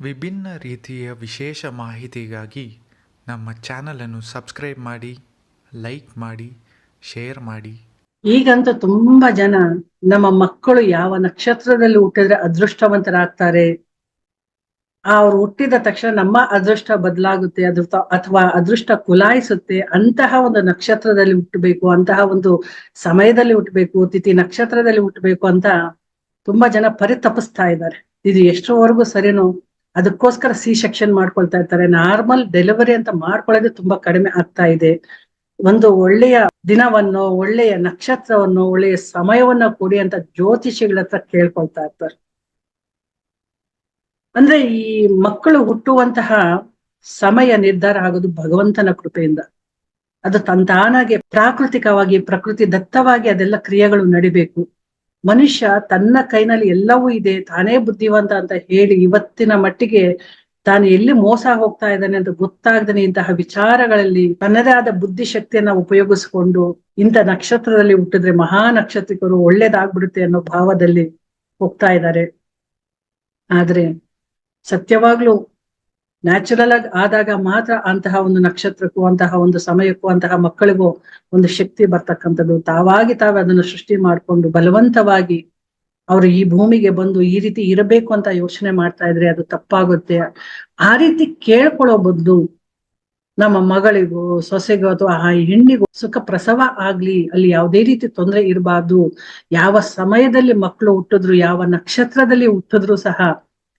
ವಿಭಿನ್ನ ರೀತಿಯ ವಿಶೇಷ ಮಾಹಿತಿಗಾಗಿ ನಮ್ಮ ಚಾನಲನ್ನು ಸಬ್ಸ್ಕ್ರೈಬ್ ಮಾಡಿ, ಲೈಕ್ ಮಾಡಿ, ಶೇರ್ ಮಾಡಿ. ಈಗಂತೂ ತುಂಬಾ ಜನ ನಮ್ಮ ಮಕ್ಕಳು ಯಾವ ನಕ್ಷತ್ರದಲ್ಲಿ ಹುಟ್ಟಿದ್ರೆ ಅದೃಷ್ಟವಂತರಾಗ್ತಾರೆ. ಅವ್ರು ಹುಟ್ಟಿದ ತಕ್ಷಣ ನಮ್ಮ ಅದೃಷ್ಟ ಬದಲಾಗುತ್ತೆ, ಅದ್ರ ಅಥವಾ ಅದೃಷ್ಟ ಕುಲಾಯಿಸುತ್ತೆ, ಅಂತಹ ಒಂದು ನಕ್ಷತ್ರದಲ್ಲಿ ಹುಟ್ಟಬೇಕು, ಅಂತಹ ಒಂದು ಸಮಯದಲ್ಲಿ ಹುಟ್ಟಬೇಕು, ತಿಥಿ ನಕ್ಷತ್ರದಲ್ಲಿ ಹುಟ್ಟಬೇಕು ಅಂತ ತುಂಬಾ ಜನ ಪರಿತಪಿಸ್ತಾ ಇದ್ದಾರೆ. ಇದು ಎಷ್ಟರವರೆಗೂ ಸರಿನೋ ಅದಕ್ಕೋಸ್ಕರ ಸಿ ಸೆಕ್ಷನ್ ಮಾಡ್ಕೊಳ್ತಾ ಇರ್ತಾರೆ. ನಾರ್ಮಲ್ ಡೆಲಿವರಿ ಅಂತ ಮಾಡ್ಕೊಳ್ಳೋದು ತುಂಬಾ ಕಡಿಮೆ ಆಗ್ತಾ ಇದೆ. ಒಂದು ಒಳ್ಳೆಯ ದಿನವನ್ನು, ಒಳ್ಳೆಯ ನಕ್ಷತ್ರವನ್ನು, ಒಳ್ಳೆಯ ಸಮಯವನ್ನ ಕೊಡಿ ಅಂತ ಜ್ಯೋತಿಷಿಗಳ ಹತ್ರ ಕೇಳ್ಕೊಳ್ತಾ ಇರ್ತಾರೆ. ಅಂದ್ರೆ ಈ ಮಕ್ಕಳು ಹುಟ್ಟುವಂತಹ ಸಮಯ ನಿರ್ಧಾರ ಆಗೋದು ಭಗವಂತನ ಕೃಪೆಯಿಂದ. ಅದು ತಂತಾನಾಗೆ ಪ್ರಾಕೃತಿಕವಾಗಿ, ಪ್ರಕೃತಿ ದತ್ತವಾಗಿ ಅದೆಲ್ಲ ಕ್ರಿಯೆಗಳು ನಡಿಬೇಕು. ಮನುಷ್ಯ ತನ್ನ ಕೈನಲ್ಲಿ ಎಲ್ಲವೂ ಇದೆ, ತಾನೇ ಬುದ್ಧಿವಂತ ಅಂತ ಹೇಳಿ ಇವತ್ತಿನ ಮಟ್ಟಿಗೆ ತಾನು ಎಲ್ಲಿ ಮೋಸ ಹೋಗ್ತಾ ಇದ್ದಾನೆ ಅಂತ ಗೊತ್ತಾಗ್ದನೆ ಇಂತಹ ವಿಚಾರಗಳಲ್ಲಿ ತನ್ನದೇ ಆದ ಬುದ್ಧಿಶಕ್ತಿಯನ್ನ ಉಪಯೋಗಿಸಿಕೊಂಡು ಇಂಥ ನಕ್ಷತ್ರದಲ್ಲಿ ಹುಟ್ಟಿದ್ರೆ ಮಹಾ ನಕ್ಷತ್ರಿಕರು ಒಳ್ಳೇದಾಗ್ಬಿಡುತ್ತೆ ಅನ್ನೋ ಭಾವದಲ್ಲಿ ಹೋಗ್ತಾ ಇದ್ದಾರೆ. ಆದ್ರೆ ಸತ್ಯವಾಗ್ಲೂ ನ್ಯಾಚುರಲ್ ಆಗಿ ಆದಾಗ ಮಾತ್ರ ಅಂತಹ ಒಂದು ನಕ್ಷತ್ರಕ್ಕೂ, ಅಂತಹ ಒಂದು ಸಮಯಕ್ಕೂ, ಅಂತಹ ಮಕ್ಕಳಿಗೂ ಒಂದು ಶಕ್ತಿ ಬರ್ತಕ್ಕಂಥದ್ದು. ತಾವಾಗಿ ತಾವೇ ಅದನ್ನು ಸೃಷ್ಟಿ ಮಾಡಿಕೊಂಡು ಬಲವಂತವಾಗಿ ಅವರು ಈ ಭೂಮಿಗೆ ಬಂದು ಈ ರೀತಿ ಇರಬೇಕು ಅಂತ ಯೋಚನೆ ಮಾಡ್ತಾ ಇದ್ರೆ ಅದು ತಪ್ಪಾಗುತ್ತೆ. ಆ ರೀತಿ ಕೇಳ್ಕೊಳ್ಳೋ ಬದಲು ನಮ್ಮ ಮಗಳಿಗೂ, ಸೊಸೆಗೂ ಅಥವಾ ಆ ಹೆಣ್ಣಿಗೂ ಸುಖ ಪ್ರಸವ ಆಗ್ಲಿ, ಅಲ್ಲಿ ಯಾವುದೇ ರೀತಿ ತೊಂದರೆ ಇರಬಾರ್ದು. ಯಾವ ಸಮಯದಲ್ಲಿ ಮಕ್ಕಳು ಹುಟ್ಟಿದ್ರು, ಯಾವ ನಕ್ಷತ್ರದಲ್ಲಿ ಹುಟ್ಟಿದ್ರು ಸಹ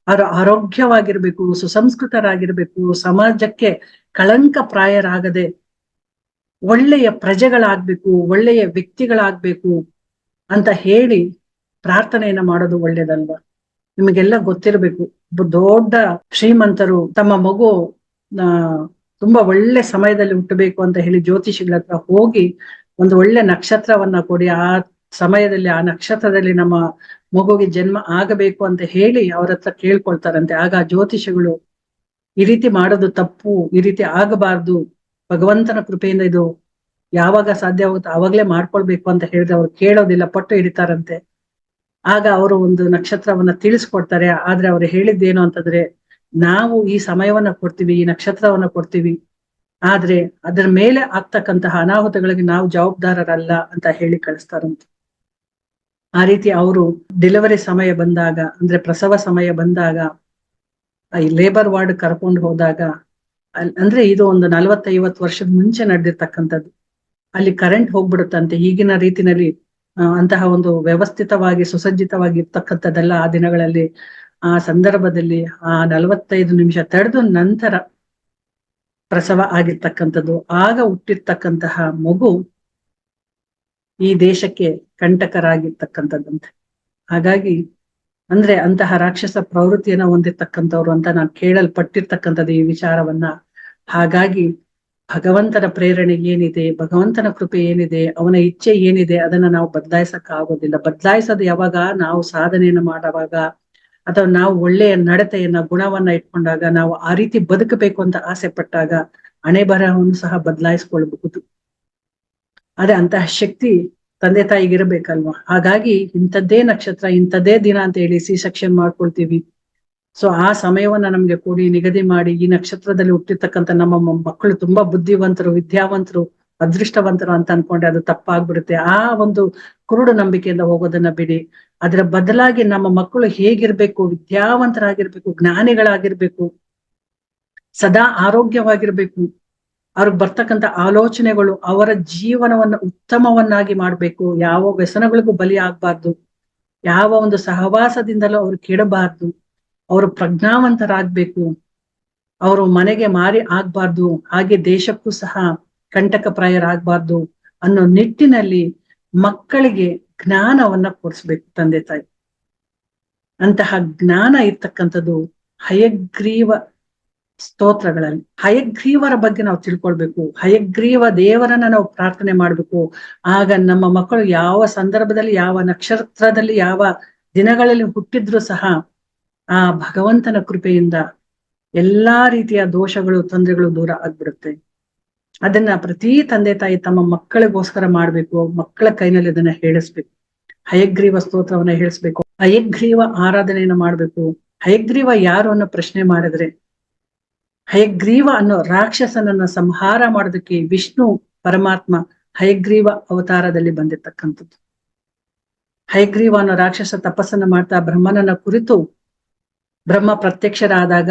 ಆರೋಗ್ಯವಾಗಿರ್ಬೇಕು, ಸುಸಂಸ್ಕೃತರಾಗಿರ್ಬೇಕು, ಸಮಾಜಕ್ಕೆ ಕಳಂಕ ಪ್ರಾಯರಾಗದೆ ಒಳ್ಳೆಯ ಪ್ರಜೆಗಳಾಗ್ಬೇಕು, ಒಳ್ಳೆಯ ವ್ಯಕ್ತಿಗಳಾಗ್ಬೇಕು ಅಂತ ಹೇಳಿ ಪ್ರಾರ್ಥನೆಯನ್ನ ಮಾಡೋದು ಒಳ್ಳೇದಲ್ವ? ನಿಮಗೆಲ್ಲ ಗೊತ್ತಿರಬೇಕು. ದೊಡ್ಡ ಶ್ರೀಮಂತರು ತಮ್ಮ ಮಗು ತುಂಬಾ ಒಳ್ಳೆ ಸಮಯದಲ್ಲಿ ಹುಟ್ಟಬೇಕು ಅಂತ ಹೇಳಿ ಜ್ಯೋತಿಷಿಗಳ ಹತ್ರ ಹೋಗಿ ಒಂದು ಒಳ್ಳೆ ನಕ್ಷತ್ರವನ್ನ ಕೊಡಿ. ಆ ಸಮಯದಲ್ಲಿ, ಆ ನಕ್ಷತ್ರದಲ್ಲಿ ನಮ್ಮ ಮಗುವಿಗೆ ಜನ್ಮ ಆಗಬೇಕು ಅಂತ ಹೇಳಿ ಅವ್ರ ಹತ್ರ ಕೇಳ್ಕೊಳ್ತಾರಂತೆ. ಆಗ ಜ್ಯೋತಿಷಿಗಳು ಈ ರೀತಿ ಮಾಡೋದು ತಪ್ಪು, ಈ ರೀತಿ ಆಗಬಾರ್ದು. ಭಗವಂತನ ಕೃಪೆಯಿಂದ ಇದು ಯಾವಾಗ ಸಾಧ್ಯ ಆಗುತ್ತೆ ಅವಾಗ್ಲೇ ಮಾಡ್ಕೊಳ್ಬೇಕು ಅಂತ ಹೇಳಿದ್ರೆ ಅವ್ರು ಕೇಳೋದಿಲ್ಲ, ಪಟ್ಟು ಹಿಡಿತಾರಂತೆ. ಆಗ ಅವರು ಒಂದು ನಕ್ಷತ್ರವನ್ನ ತಿಳಿಸ್ಕೊಡ್ತಾರೆ. ಆದ್ರೆ ಅವ್ರು ಹೇಳಿದ್ದೇನು ಅಂತಂದ್ರೆ, ನಾವು ಈ ಸಮಯವನ್ನ ಕೊಡ್ತೀವಿ, ಈ ನಕ್ಷತ್ರವನ್ನ ಕೊಡ್ತೀವಿ. ಆದ್ರೆ ಅದರ ಮೇಲೆ ಆಗ್ತಕ್ಕಂತಹ ಅನಾಹುತಗಳಿಗೆ ನಾವು ಜವಾಬ್ದಾರರಲ್ಲ ಅಂತ ಹೇಳಿ ಕಳಿಸ್ತಾರಂತೆ. ಆ ರೀತಿ ಅವರು ಡೆಲಿವರಿ ಸಮಯ ಬಂದಾಗ, ಅಂದ್ರೆ ಪ್ರಸವ ಸಮಯ ಬಂದಾಗ ಈ ಲೇಬರ್ ವಾರ್ಡ್ ಕರ್ಕೊಂಡು ಹೋದಾಗ ಅಂದ್ರೆ ಇದು ಒಂದು ನಲವತ್ತೈವತ್ತು ವರ್ಷದ ಮುಂಚೆ ನಡೆದಿರ್ತಕ್ಕಂಥದ್ದು. ಅಲ್ಲಿ ಕರೆಂಟ್ ಹೋಗ್ಬಿಡುತ್ತಂತೆ. ಈಗಿನ ರೀತಿನಲ್ಲಿ ಅಂತಹ ಒಂದು ವ್ಯವಸ್ಥಿತವಾಗಿ, ಸುಸಜ್ಜಿತವಾಗಿ ಇರ್ತಕ್ಕಂಥದ್ದೆಲ್ಲ ಆ ದಿನಗಳಲ್ಲಿ, ಆ ಸಂದರ್ಭದಲ್ಲಿ ಆ ನಲವತ್ತೈದು ನಿಮಿಷ ತಡೆದು ನಂತರ ಪ್ರಸವ ಆಗಿರ್ತಕ್ಕಂಥದ್ದು. ಆಗ ಹುಟ್ಟಿರ್ತಕ್ಕಂತಹ ಮಗು ಈ ದೇಶಕ್ಕೆ ಕಂಟಕರಾಗಿರ್ತಕ್ಕಂಥದ್ದಂತೆ. ಹಾಗಾಗಿ, ಅಂದ್ರೆ ಅಂತಹ ರಾಕ್ಷಸ ಪ್ರವೃತ್ತಿಯನ್ನ ಹೊಂದಿರ್ತಕ್ಕಂಥವ್ರು ಅಂತ ನಾನು ಕೇಳಲ್ಪಟ್ಟಿರ್ತಕ್ಕಂಥದ್ದು ಈ ವಿಚಾರವನ್ನ. ಹಾಗಾಗಿ, ಭಗವಂತನ ಪ್ರೇರಣೆ ಏನಿದೆ, ಭಗವಂತನ ಕೃಪೆ ಏನಿದೆ, ಅವನ ಇಚ್ಛೆ ಏನಿದೆ, ಅದನ್ನ ನಾವು ಬದಲಾಯಿಸಕ್ ಆಗೋದಿಲ್ಲ. ಬದಲಾಯಿಸೋದು ಯಾವಾಗ? ನಾವು ಸಾಧನೆಯನ್ನ ಮಾಡುವಾಗ, ಅಥವಾ ನಾವು ಒಳ್ಳೆಯ ನಡತೆಯನ್ನ, ಗುಣವನ್ನ ಇಟ್ಕೊಂಡಾಗ, ನಾವು ಆ ರೀತಿ ಬದುಕಬೇಕು ಅಂತ ಆಸೆ ಪಟ್ಟಾಗ ಹಣೆ ಬರಹವನ್ನು ಸಹ ಬದಲಾಯಿಸ್ಕೊಳ್ಬಹುದು. ಅದೇ ಅಂತಹ ಶಕ್ತಿ ತಂದೆ ತಾಯಿಗಿರಬೇಕಲ್ವಾ? ಹಾಗಾಗಿ ಇಂಥದ್ದೇ ನಕ್ಷತ್ರ, ಇಂಥದ್ದೇ ದಿನ ಅಂತ ಹೇಳಿ ಸಿ ಸೆಕ್ಷನ್ ಮಾಡ್ಕೊಳ್ತೀವಿ. ಸೊ ಆ ಸಮಯವನ್ನ ನಮ್ಗೆ ಕೊಡಿ, ನಿಗದಿ ಮಾಡಿ, ಈ ನಕ್ಷತ್ರದಲ್ಲಿ ಹುಟ್ಟಿರ್ತಕ್ಕಂಥ ನಮ್ಮ ಮಕ್ಕಳು ತುಂಬಾ ಬುದ್ಧಿವಂತರು, ವಿದ್ಯಾವಂತರು, ಅದೃಷ್ಟವಂತರು ಅಂತ ಅನ್ಕೊಂಡ್ರೆ ಅದು ತಪ್ಪಾಗ್ಬಿಡುತ್ತೆ. ಆ ಒಂದು ಕುರುಡು ನಂಬಿಕೆಯಿಂದ ಹೋಗೋದನ್ನ ಬಿಡಿ. ಅದರ ಬದಲಾಗಿ ನಮ್ಮ ಮಕ್ಕಳು ಹೇಗಿರ್ಬೇಕು, ವಿದ್ಯಾವಂತರಾಗಿರ್ಬೇಕು, ಜ್ಞಾನಿಗಳಾಗಿರ್ಬೇಕು, ಸದಾ ಆರೋಗ್ಯವಾಗಿರ್ಬೇಕು ಅವ್ರಿಗೆ ಬರ್ತಕ್ಕಂಥ ಆಲೋಚನೆಗಳು ಅವರ ಜೀವನವನ್ನ ಉತ್ತಮವನ್ನಾಗಿ ಮಾಡ್ಬೇಕು. ಯಾವ ವ್ಯಸನಗಳಿಗೂ ಬಲಿ ಆಗ್ಬಾರ್ದು. ಯಾವ ಒಂದು ಸಹವಾಸದಿಂದಲೂ ಅವ್ರು ಕೆಡಬಾರ್ದು. ಅವರು ಪ್ರಜ್ಞಾವಂತರಾಗ್ಬೇಕು. ಅವರು ಮನೆಗೆ ಮಾರಿ ಆಗ್ಬಾರ್ದು. ಹಾಗೆ ದೇಶಕ್ಕೂ ಸಹ ಕಂಟಕಪ್ರಾಯರಾಗಬಾರ್ದು ಅನ್ನೋ ನಿಟ್ಟಿನಲ್ಲಿ ಮಕ್ಕಳಿಗೆ ಜ್ಞಾನವನ್ನ ಕೊಡಿಸ್ಬೇಕು ತಂದೆ ತಾಯಿ. ಅಂತಹ ಜ್ಞಾನ ಇರ್ತಕ್ಕಂಥದ್ದು ಹಯಗ್ರೀವ ಸ್ತೋತ್ರಗಳಲ್ಲಿ. ಹಯಗ್ರೀವರ ಬಗ್ಗೆ ನಾವು ತಿಳ್ಕೊಳ್ಬೇಕು. ಹಯಗ್ರೀವ ದೇವರನ್ನ ನಾವು ಪ್ರಾರ್ಥನೆ ಮಾಡ್ಬೇಕು. ಆಗ ನಮ್ಮ ಮಕ್ಕಳು ಯಾವ ಸಂದರ್ಭದಲ್ಲಿ, ಯಾವ ನಕ್ಷತ್ರದಲ್ಲಿ, ಯಾವ ದಿನಗಳಲ್ಲಿ ಹುಟ್ಟಿದ್ರು ಸಹ ಆ ಭಗವಂತನ ಕೃಪೆಯಿಂದ ಎಲ್ಲಾ ರೀತಿಯ ದೋಷಗಳು, ತೊಂದರೆಗಳು ದೂರ ಆಗ್ಬಿಡುತ್ತೆ. ಅದನ್ನ ಪ್ರತಿ ತಂದೆ ತಾಯಿ ತಮ್ಮ ಮಕ್ಕಳಿಗೋಸ್ಕರ ಮಾಡ್ಬೇಕು. ಮಕ್ಕಳ ಕೈನಲ್ಲಿ ಅದನ್ನ ಹೇಳಿಸ್ಬೇಕು. ಹಯಗ್ರೀವ ಸ್ತೋತ್ರವನ್ನ ಹೇಳಿಸ್ಬೇಕು. ಹಯಗ್ರೀವ ಆರಾಧನೆಯನ್ನ ಮಾಡ್ಬೇಕು. ಹಯಗ್ರೀವ ಯಾರು ಅನ್ನೋ ಪ್ರಶ್ನೆ ಮಾಡಿದ್ರೆ ಹಯಗ್ರೀವ ಅನ್ನೋ ರಾಕ್ಷಸನನ್ನ ಸಂಹಾರ ಮಾಡೋದಕ್ಕೆ ವಿಷ್ಣು ಪರಮಾತ್ಮ ಹಯಗ್ರೀವ ಅವತಾರದಲ್ಲಿ ಬಂದಿರ್ತಕ್ಕಂಥದ್ದು. ಹಯಗ್ರೀವ ಅನ್ನೋ ರಾಕ್ಷಸ ತಪಸ್ಸನ್ನ ಮಾಡ್ತಾ ಬ್ರಹ್ಮನನ್ನ ಕುರಿತು ಬ್ರಹ್ಮ ಪ್ರತ್ಯಕ್ಷರಾದಾಗ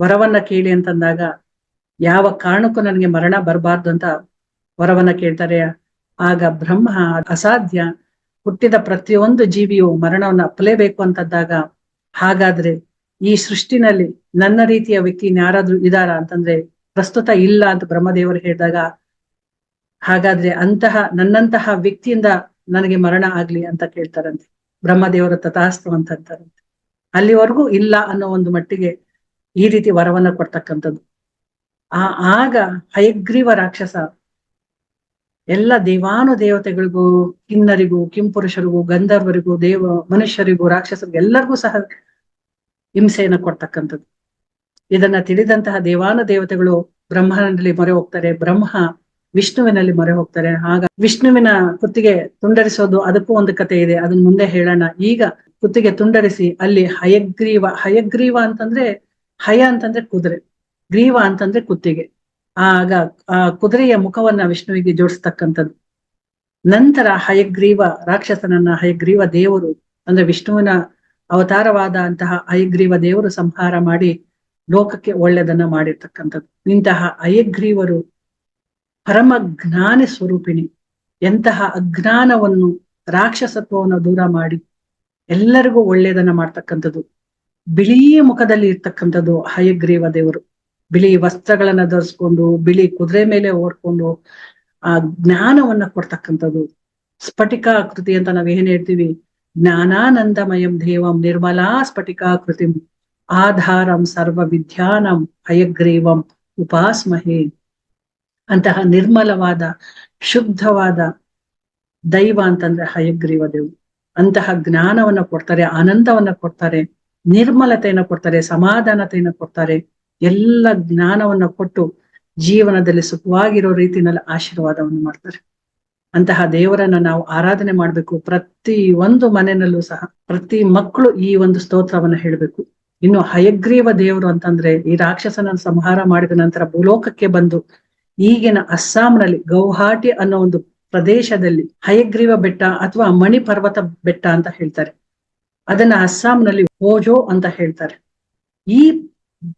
ವರವನ್ನ ಕೇಳಿ ಅಂತಂದಾಗ ಯಾವ ಕಾರಣಕ್ಕೂ ನನಗೆ ಮರಣ ಬರಬಾರ್ದು ಅಂತ ವರವನ್ನ ಕೇಳ್ತಾರೆ. ಆಗ ಬ್ರಹ್ಮ ಅಸಾಧ್ಯ ಹುಟ್ಟಿದ ಪ್ರತಿಯೊಂದು ಜೀವಿಯು ಮರಣವನ್ನ ಅಪ್ಪಲೇಬೇಕು ಅಂತಂದಾಗ ಹಾಗಾದ್ರೆ ಈ ಸೃಷ್ಟಿನಲ್ಲಿ ನನ್ನ ರೀತಿಯ ವ್ಯಕ್ತಿ ಯಾರಾದ್ರೂ ಇದಾರ ಅಂತಂದ್ರೆ ಪ್ರಸ್ತುತ ಇಲ್ಲ ಅಂತ ಬ್ರಹ್ಮದೇವರು ಹೇಳಿದಾಗ, ಹಾಗಾದ್ರೆ ಅಂತಹ ನನ್ನಂತಹ ವ್ಯಕ್ತಿಯಿಂದ ನನಗೆ ಮರಣ ಆಗ್ಲಿ ಅಂತ ಕೇಳ್ತಾರಂತೆ. ಬ್ರಹ್ಮದೇವರ ತಥಾಸ್ತು ಅಂತ ಅಂತಾರಂತೆ. ಅಲ್ಲಿವರೆಗೂ ಇಲ್ಲ ಅನ್ನೋ ಒಂದು ಮಟ್ಟಿಗೆ ಈ ರೀತಿ ವರವನ್ನ ಕೊಡ್ತಕ್ಕಂಥದ್ದು. ಆ, ಆಗ ಹಯಗ್ರೀವ ರಾಕ್ಷಸ ಎಲ್ಲ ದೇವಾನು ದೇವತೆಗಳಿಗೂ ಕಿನ್ನರಿಗೂ, ಕಿಂಪುರುಷರಿಗೂ, ಗಂಧರ್ವರಿಗೂ, ದೇವ ಮನುಷ್ಯರಿಗೂ, ರಾಕ್ಷಸರಿಗೂ ಎಲ್ಲರಿಗೂ ಸಹ ಹಿಂಸೆಯನ್ನ ಕೊಡ್ತಕ್ಕಂಥದ್ದು. ಇದನ್ನ ತಿಳಿದಂತಹ ದೇವಾನ ದೇವತೆಗಳು ಬ್ರಹ್ಮನಲ್ಲಿ ಮೊರೆ ಹೋಗ್ತಾರೆ, ಬ್ರಹ್ಮ ವಿಷ್ಣುವಿನಲ್ಲಿ ಮೊರೆ ಹೋಗ್ತಾರೆ. ಆಗ ವಿಷ್ಣುವಿನ ಕುತ್ತಿಗೆ ತುಂಡರಿಸೋದು ಅದಕ್ಕೂ ಒಂದು ಕತೆ ಇದೆ, ಅದನ್ನ ಮುಂದೆ ಹೇಳೋಣ. ಈಗ ಕುತ್ತಿಗೆ ತುಂಡರಿಸಿ ಅಲ್ಲಿ ಹಯಗ್ರೀವ ಹಯಗ್ರೀವ ಅಂತಂದ್ರೆ ಹಯ ಅಂತಂದ್ರೆ ಕುದುರೆ, ಗ್ರೀವ ಅಂತಂದ್ರೆ ಕುತ್ತಿಗೆ. ಆಗ ಆ ಕುದುರೆಯ ಮುಖವನ್ನ ವಿಷ್ಣುವಿಗೆ ಜೋಡಿಸ್ತಕ್ಕಂಥದ್ದು. ನಂತರ ಹಯಗ್ರೀವ ರಾಕ್ಷಸನನ್ನ, ಹಯಗ್ರೀವ ದೇವರು ಅಂದ್ರೆ ವಿಷ್ಣುವಿನ ಅವತಾರವಾದ ಅಂತಹ ಐಗ್ರೀವ ದೇವರು ಸಂಹಾರ ಮಾಡಿ ಲೋಕಕ್ಕೆ ಒಳ್ಳೆಯದನ್ನ ಮಾಡಿರ್ತಕ್ಕಂಥದ್ದು. ಇಂತಹ ಅಯಗ್ರೀವರು ಪರಮ ಜ್ಞಾನ ಸ್ವರೂಪಿಣಿ. ಎಂತಹ ಅಜ್ಞಾನವನ್ನು, ರಾಕ್ಷಸತ್ವವನ್ನು ದೂರ ಮಾಡಿ ಎಲ್ಲರಿಗೂ ಒಳ್ಳೆಯದನ್ನ ಮಾಡ್ತಕ್ಕಂಥದ್ದು. ಬಿಳಿ ಮುಖದಲ್ಲಿ ಇರ್ತಕ್ಕಂಥದ್ದು ಹಯಗ್ರೀವ ದೇವರು. ಬಿಳಿ ವಸ್ತ್ರಗಳನ್ನ ಧರಿಸ್ಕೊಂಡು, ಬಿಳಿ ಕುದುರೆ ಮೇಲೆ ಓಡ್ಕೊಂಡು ಆ ಜ್ಞಾನವನ್ನ ಕೊಡ್ತಕ್ಕಂಥದ್ದು. ಸ್ಫಟಿಕಾಕೃತಿ ಅಂತ ನಾವ್ ಏನ್ ಹೇಳ್ತೀವಿ? ಜ್ಞಾನಾನಂದಮಯಂ ದೇವಂ ನಿರ್ಮಲಾ ಸ್ಫಟಿಕಾಕೃತಿ ಆಧಾರಂ ಸರ್ವ ವಿದ್ಯಾನಂ ಅಯಗ್ರೀವಂ ಉಪಾಸ್ಮಹೇ. ಅಂತಹ ನಿರ್ಮಲವಾದ, ಶುದ್ಧವಾದ ದೈವ ಅಂತಂದ್ರೆ ಹಯಗ್ರೀವ ದೇವ್ ಅಂತಹ ಜ್ಞಾನವನ್ನ ಕೊಡ್ತಾರೆ, ಆನಂದವನ್ನ ಕೊಡ್ತಾರೆ, ನಿರ್ಮಲತೆಯನ್ನು ಕೊಡ್ತಾರೆ, ಸಮಾಧಾನತೆಯನ್ನು ಕೊಡ್ತಾರೆ, ಎಲ್ಲ ಜ್ಞಾನವನ್ನ ಕೊಟ್ಟು ಜೀವನದಲ್ಲಿ ಸುಖವಾಗಿರೋ ರೀತಿನಲ್ಲಿ ಆಶೀರ್ವಾದವನ್ನು ಮಾಡ್ತಾರೆ. ಅಂತಹ ದೇವರನ್ನ ನಾವು ಆರಾಧನೆ ಮಾಡ್ಬೇಕು. ಪ್ರತಿ ಒಂದು ಮನೆಯಲ್ಲೂ ಸಹ ಪ್ರತಿ ಮಕ್ಕಳು ಈ ಒಂದು ಸ್ತೋತ್ರವನ್ನ ಹೇಳ್ಬೇಕು. ಇನ್ನು ಹಯಗ್ರೀವ ದೇವರು ಅಂತಂದ್ರೆ ಈ ರಾಕ್ಷಸನ ಸಂಹಾರ ಮಾಡಿದ ನಂತರ ಭೂಲೋಕಕ್ಕೆ ಬಂದು ಈಗಿನ ಅಸ್ಸಾಂನಲ್ಲಿ ಗೌಹಾಟಿ ಅನ್ನೋ ಒಂದು ಪ್ರದೇಶದಲ್ಲಿ ಹಯಗ್ರೀವ ಬೆಟ್ಟ ಅಥವಾ ಮಣಿ ಪರ್ವತ ಬೆಟ್ಟ ಅಂತ ಹೇಳ್ತಾರೆ. ಅದನ್ನ ಅಸ್ಸಾಂನಲ್ಲಿ ಓಜೋ ಅಂತ ಹೇಳ್ತಾರೆ. ಈ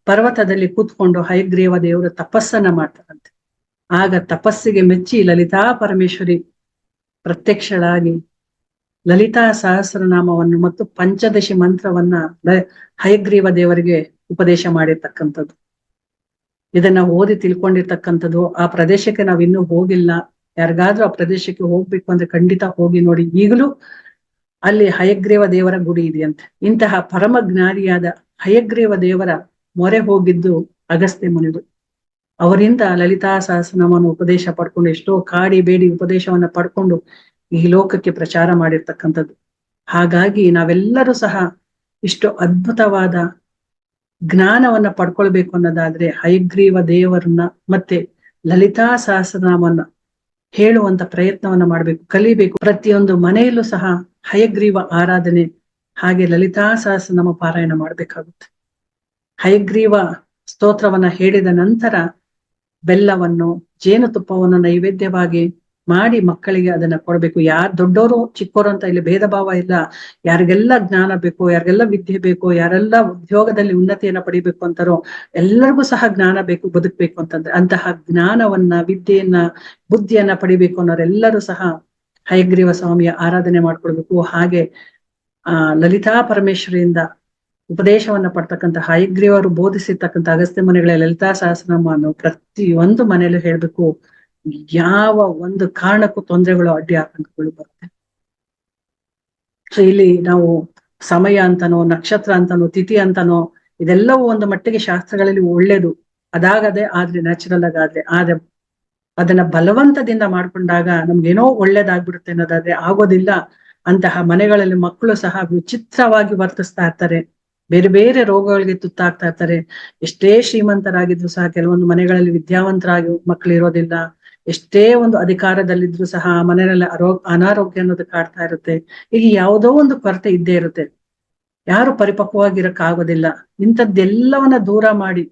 ಪರ್ವತದಲ್ಲಿ ಕೂತ್ಕೊಂಡು ಹಯಗ್ರೀವ ದೇವರು ತಪಸ್ಸನ್ನ ಮಾಡ್ತಾರಂತೆ. ಆಗ ತಪಸ್ಸಿಗೆ ಮೆಚ್ಚಿ ಲಲಿತಾ ಪರಮೇಶ್ವರಿ ಪ್ರತ್ಯಕ್ಷಳಾಗಿ ಲಲಿತಾ ಸಹಸ್ರನಾಮವನ್ನು ಮತ್ತು ಪಂಚದಶಿ ಮಂತ್ರವನ್ನ ಹಯಗ್ರೀವ ದೇವರಿಗೆ ಉಪದೇಶ ಮಾಡಿರ್ತಕ್ಕಂಥದ್ದು. ಇದನ್ನ ಓದಿ ತಿಳ್ಕೊಂಡಿರ್ತಕ್ಕಂಥದ್ದು. ಆ ಪ್ರದೇಶಕ್ಕೆ ನಾವ್ ಇನ್ನೂ ಹೋಗಿಲ್ಲ. ಯಾರಿಗಾದ್ರೂ ಆ ಪ್ರದೇಶಕ್ಕೆ ಹೋಗ್ಬೇಕು ಅಂದ್ರೆ ಖಂಡಿತ ಹೋಗಿ ನೋಡಿ. ಈಗಲೂ ಅಲ್ಲಿ ಹಯಗ್ರೀವ ದೇವರ ಗುಡಿ ಇದೆಯಂತೆ. ಇಂತಹ ಪರಮ ಜ್ಞಾನಿಯಾದ ಹಯಗ್ರೀವ ದೇವರ ಮೊರೆ ಹೋಗಿದ್ದು ಅಗಸ್ತ್ಯ ಮುನಿದು. ಅವರಿಂದ ಲಲಿತಾ ಸಹಸ್ರನಾಮನ ಉಪದೇಶ ಪಡ್ಕೊಂಡು ಎಷ್ಟೋ ಕಾಡಿ ಬೇಡಿ ಉಪದೇಶವನ್ನ ಪಡ್ಕೊಂಡು ಈ ಲೋಕಕ್ಕೆ ಪ್ರಚಾರ ಮಾಡಿರ್ತಕ್ಕಂಥದ್ದು. ಹಾಗಾಗಿ ನಾವೆಲ್ಲರೂ ಸಹ ಇಷ್ಟು ಅದ್ಭುತವಾದ ಜ್ಞಾನವನ್ನ ಪಡ್ಕೊಳ್ಬೇಕು ಅನ್ನೋದಾದ್ರೆ ಹಯಗ್ರೀವ ದೇವರನ್ನ ಮತ್ತೆ ಲಲಿತಾ ಸಹಸ್ರನಾಮವನ್ನ ಹೇಳುವಂತ ಪ್ರಯತ್ನವನ್ನ ಮಾಡ್ಬೇಕು, ಕಲಿಬೇಕು. ಪ್ರತಿಯೊಂದು ಮನೆಯಲ್ಲೂ ಸಹ ಹಯಗ್ರೀವ ಆರಾಧನೆ ಹಾಗೆ ಲಲಿತಾ ಸಹಸ್ರನಾಮ ಪಾರಾಯಣ ಮಾಡ್ಬೇಕಾಗುತ್ತೆ. ಹಯಗ್ರೀವ ಸ್ತೋತ್ರವನ್ನ ಹೇಳಿದ ನಂತರ ಬೆಲ್ಲವನ್ನು, ಜೇನುತುಪ್ಪವನ್ನು ನೈವೇದ್ಯವಾಗಿ ಮಾಡಿ ಮಕ್ಕಳಿಗೆ ಅದನ್ನ ಕೊಡ್ಬೇಕು. ಯಾರು ದೊಡ್ಡವರು ಚಿಕ್ಕವರು ಅಂತ ಇಲ್ಲಿ ಭೇದ ಭಾವ ಇಲ್ಲ. ಯಾರಿಗೆಲ್ಲ ಜ್ಞಾನ ಬೇಕು, ಯಾರಿಗೆಲ್ಲ ವಿದ್ಯೆ ಬೇಕು, ಯಾರೆಲ್ಲ ಉದ್ಯೋಗದಲ್ಲಿ ಉನ್ನತಿಯನ್ನ ಪಡಿಬೇಕು ಅಂತಾರೋ ಎಲ್ಲರಿಗೂ ಸಹ ಜ್ಞಾನ ಬೇಕು, ಬದುಕ್ಬೇಕು ಅಂತಂದ್ರೆ ಅಂತಹ ಜ್ಞಾನವನ್ನ, ವಿದ್ಯೆಯನ್ನ, ಬುದ್ಧಿಯನ್ನ ಪಡಿಬೇಕು ಅನ್ನೋರೆಲ್ಲರೂ ಸಹ ಹಯಗ್ರೀವ ಸ್ವಾಮಿಯ ಆರಾಧನೆ ಮಾಡ್ಕೊಳ್ಬೇಕು ಹಾಗೆ, ಆ, ಲಲಿತಾ ಪರಮೇಶ್ವರಿಯಿಂದ ಉಪದೇಶವನ್ನ ಪಡ್ತಕ್ಕಂಥ ಹಯಗ್ರೀವರು ಬೋಧಿಸಿರ್ತಕ್ಕಂಥ ಅಗಸ್ತ್ಯ ಮನೆಗಳ ಲಲಿತಾ ಸಹಸ್ರನಾಮವನ್ನು ಪ್ರತಿ ಒಂದು ಮನೆಯಲ್ಲೂ ಹೇಳ್ಬೇಕು, ಯಾವ ಒಂದು ಕಾರಣಕ್ಕೂ ತೊಂದರೆಗಳು ಅಡ್ಡಿ ಆತಂಕಗಳು ಬರುತ್ತೆ. ಸೊ ಇಲ್ಲಿ ನಾವು ಸಮಯ ಅಂತನೋ, ನಕ್ಷತ್ರ ಅಂತನೋ, ತಿಥಿ ಅಂತನೋ, ಇದೆಲ್ಲವೂ ಒಂದು ಮಟ್ಟಿಗೆ ಶಾಸ್ತ್ರಗಳಲ್ಲಿ ಒಳ್ಳೇದು. ಅದಾಗದೆ ಆದ್ರೆ ನ್ಯಾಚುರಲ್ ಆಗಾದ್ರೆ ಆದ್ರೆ ಅದನ್ನ ಬಲವಂತದಿಂದ ಮಾಡ್ಕೊಂಡಾಗ ನಮ್ಗೇನೋ ಒಳ್ಳೇದಾಗ್ಬಿಡುತ್ತೆ ಅನ್ನೋದಾದ್ರೆ ಆಗೋದಿಲ್ಲ. ಅಂತಹ ಮನೆಗಳಲ್ಲಿ ಮಕ್ಕಳು ಸಹ ವಿಚಿತ್ರವಾಗಿ ವರ್ತಿಸ್ತಾ ಇರ್ತಾರೆ. ಬೇರೆ ಬೇರೆ ರೋಗಗಳಿಗೆ ತುತ್ತಾಗ್ತಾ ಇರ್ತಾರೆ. ಎಷ್ಟೇ ಶ್ರೀಮಂತರಾಗಿದ್ರು ಸಹ, ಕೆಲವೊಂದು ಮನೆಗಳಲ್ಲಿ ವಿದ್ಯಾವಂತರಾಗಿ ಮಕ್ಕಳು ಇರೋದಿಲ್ಲ ಎಷ್ಟೇ ಒಂದು ಅಧಿಕಾರದಲ್ಲಿದ್ರು ಸಹ ಮನೆಯಲ್ಲಿ ಅರೋ, ಅನಾರೋಗ್ಯ ಅನ್ನೋದು ಕಾಡ್ತಾ ಇರುತ್ತೆ. ಈಗ ಯಾವುದೋ ಒಂದು ಕೊರತೆ ಇದ್ದೇ ಇರುತ್ತೆ. ಯಾರು ಪರಿಪಕ್ವವಾಗಿರಕ್ಕಾಗೋದಿಲ್ಲ. ಇಂಥದ್ದೆಲ್ಲವನ್ನ ದೂರ ಮಾಡಿ,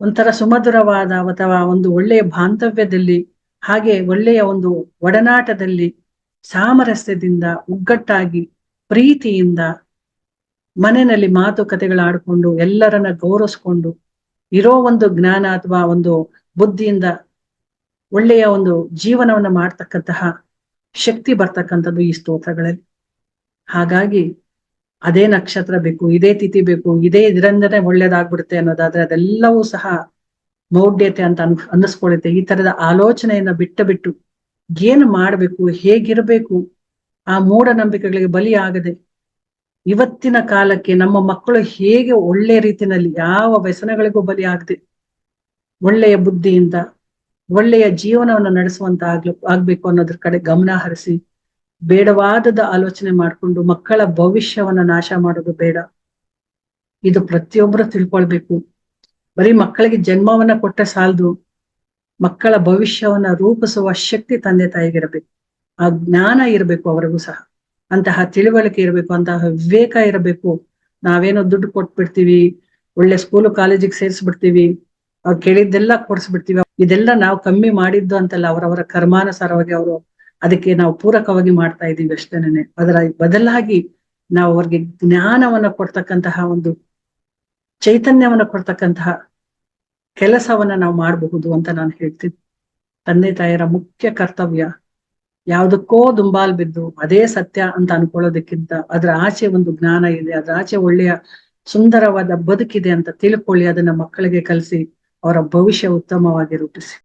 ಒಂಥರ ಸುಮಧುರವಾದ ಅಥವಾ ಒಂದು ಒಳ್ಳೆಯ ಬಾಂಧವ್ಯದಲ್ಲಿ, ಹಾಗೆ ಒಳ್ಳೆಯ ಒಂದು ಒಡನಾಟದಲ್ಲಿ, ಸಾಮರಸ್ಯದಿಂದ ಒಗ್ಗಟ್ಟಾಗಿ ಪ್ರೀತಿಯಿಂದ ಮನೆಯಲ್ಲಿ ಮಾತುಕತೆಗಳಾಡ್ಕೊಂಡು ಎಲ್ಲರನ್ನ ಗೌರವಿಸ್ಕೊಂಡು ಇರೋ ಒಂದು ಜ್ಞಾನ ಅಥವಾ ಒಂದು ಬುದ್ಧಿಯಿಂದ ಒಳ್ಳೆಯ ಒಂದು ಜೀವನವನ್ನ ಮಾಡ್ತಕ್ಕಂತಹ ಶಕ್ತಿ ಬರ್ತಕ್ಕಂಥದ್ದು ಈ ಸ್ತೋತ್ರಗಳಲ್ಲಿ. ಹಾಗಾಗಿ ಅದೇ ನಕ್ಷತ್ರ ಬೇಕು, ಇದೇ ತಿಥಿ ಬೇಕು, ಇದೇ ಇದರಿಂದನೇ ಒಳ್ಳೇದಾಗ್ಬಿಡುತ್ತೆ ಅನ್ನೋದಾದ್ರೆ ಅದೆಲ್ಲವೂ ಸಹ ಮೌಢ್ಯತೆ ಅಂತ ಅನ್, ಅನ್ನಿಸ್ಕೊಳ್ಳುತ್ತೆ. ಈ ತರದ ಆಲೋಚನೆಯನ್ನ ಬಿಟ್ಟು ಬಿಟ್ಟು ಏನು ಮಾಡ್ಬೇಕು, ಹೇಗಿರ್ಬೇಕು, ಆ ಮೂಢನಂಬಿಕೆಗಳಿಗೆ ಬಲಿ ಆಗದೆ ಇವತ್ತಿನ ಕಾಲಕ್ಕೆ ನಮ್ಮ ಮಕ್ಕಳು ಹೇಗೆ ಒಳ್ಳೆ ರೀತಿನಲ್ಲಿ ಯಾವ ವ್ಯಸನಗಳಿಗೂ ಬಲಿ ಆಗದೆ ಒಳ್ಳೆಯ ಬುದ್ಧಿಯಿಂದ ಒಳ್ಳೆಯ ಜೀವನವನ್ನು ನಡೆಸುವಂತ ಆಗ್ಲ ಆಗ್ಬೇಕು ಅನ್ನೋದ್ರ ಕಡೆ ಗಮನ ಹರಿಸಿ ಬೇಡವಾದದ ಆಲೋಚನೆ ಮಾಡಿಕೊಂಡು ಮಕ್ಕಳ ಭವಿಷ್ಯವನ್ನ ನಾಶ ಮಾಡೋದು ಬೇಡ. ಇದು ಪ್ರತಿಯೊಬ್ಬರು ತಿಳ್ಕೊಳ್ಬೇಕು. ಬರೀ ಮಕ್ಕಳಿಗೆ ಜನ್ಮವನ್ನ ಕೊಟ್ಟ ಸಾಲದು, ಮಕ್ಕಳ ಭವಿಷ್ಯವನ್ನ ರೂಪಿಸುವ ಶಕ್ತಿ ತಂದೆ ತಾಯಿಗಿರಬೇಕು. ಆ ಜ್ಞಾನ ಇರಬೇಕು ಅವರಿಗೂ ಸಹ. ಅಂತಹ ತಿಳುವಳಿಕೆ ಇರಬೇಕು, ಅಂತಹ ವಿವೇಕ ಇರಬೇಕು. ನಾವೇನೋ ದುಡ್ಡು ಕೊಟ್ಬಿಡ್ತೀವಿ, ಒಳ್ಳೆ ಸ್ಕೂಲು ಕಾಲೇಜಿಗೆ ಸೇರಿಸ್ಬಿಡ್ತೀವಿ, ಅವ್ರು ಕೇಳಿದ್ದೆಲ್ಲ ಕೊಡಿಸ್ಬಿಡ್ತೀವಿ. ಇದೆಲ್ಲ ನಾವು ಕಮ್ಮಿ ಮಾಡಿದ್ದು ಅಂತಲ್ಲ, ಅವರವರ ಕರ್ಮಾನುಸಾರವಾಗಿ ಅವರು ಅದಕ್ಕೆ ನಾವು ಪೂರಕವಾಗಿ ಮಾಡ್ತಾ ಇದ್ದೀವಿ ಅಷ್ಟೇನೆ ಅದರ ಬದಲಾಗಿ ನಾವು ಅವ್ರಿಗೆ ಜ್ಞಾನವನ್ನ ಕೊಡ್ತಕ್ಕಂತಹ ಒಂದು ಚೈತನ್ಯವನ್ನ ಕೊಡ್ತಕ್ಕಂತಹ ಕೆಲಸವನ್ನ ನಾವು ಮಾಡಬಹುದು ಅಂತ ನಾನು ಹೇಳ್ತೀನಿ. ತಂದೆ, ತಾಯಿಯರ ಮುಖ್ಯ ಕರ್ತವ್ಯ ಯಾವುದಕ್ಕೋ ದುಂಬಾಲ್ ಬಿದ್ದು ಅದೇ ಸತ್ಯ ಅಂತ ಅನ್ಕೊಳ್ಳೋದಕ್ಕಿಂತ ಅದ್ರ ಆಚೆ ಒಂದು ಜ್ಞಾನ ಇದೆ, ಅದ್ರ ಆಚೆ ಒಳ್ಳೆಯ ಸುಂದರವಾದ ಬದುಕಿದೆ ಅಂತ ತಿಳ್ಕೊಳ್ಳಿ, ಅದನ್ನ ಮಕ್ಕಳಿಗೆ ಕಲಿಸಿ ಅವರ ಭವಿಷ್ಯ ಉತ್ತಮವಾಗಿ ರೂಪಿಸಿ.